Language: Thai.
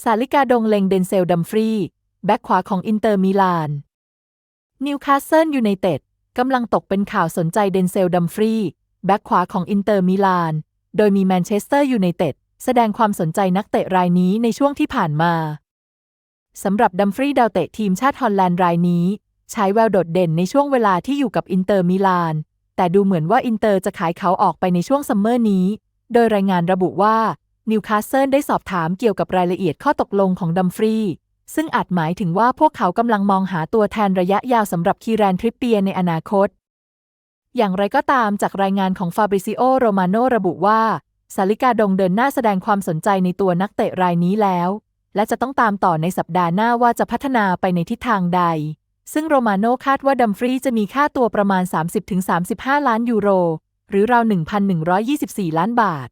สาลิกาดงเลงเดนเซลดัมฟรี แบ็คขวาของอินเตอร์มิลาน นิวคาสเซิลยูไนเต็ดกำลังตกเป็นข่าวสนใจเดนเซลดัมฟรี แบ็คขวาของอินเตอร์มิลาน โดยมีแมนเชสเตอร์ยูไนเต็ดแสดงความสนใจนักเตะรายนี้ในช่วงที่ผ่านมา สำหรับดัมฟรีดาวเตะทีมชาติฮอลแลนด์รายนี้ ใช้แววโดดเด่นในช่วงเวลาที่อยู่กับอินเตอร์มิลาน แต่ดูเหมือนว่าอินเตอร์จะขายเขาออกไปในช่วงซัมเมอร์นี้ โดยรายงานระบุว่า นิวคาสเซิลได้สอบถามเกี่ยวกับรายละเอียดข้อตกลงของดัมฟรีซึ่งอาจหมายถึงว่าพวกเขากำลังมองหาตัวแทนระยะยาวสำหรับคีแรนทริปเปียในอนาคต อย่างไรก็ตามจากรายงานของฟาบริซิโอโรมาโนระบุว่าสาลิกาดงเดินหน้าแสดงความสนใจในตัวนักเตะรายนี้แล้ว และจะต้องตามต่อในสัปดาห์หน้าว่าจะพัฒนาไปในทิศทางใด ซึ่งโรมาโนคาดว่าดัมฟรีจะมีค่าตัวประมาณ 30-35 ล้านยูโร หรือราว 1,124 ล้านบาท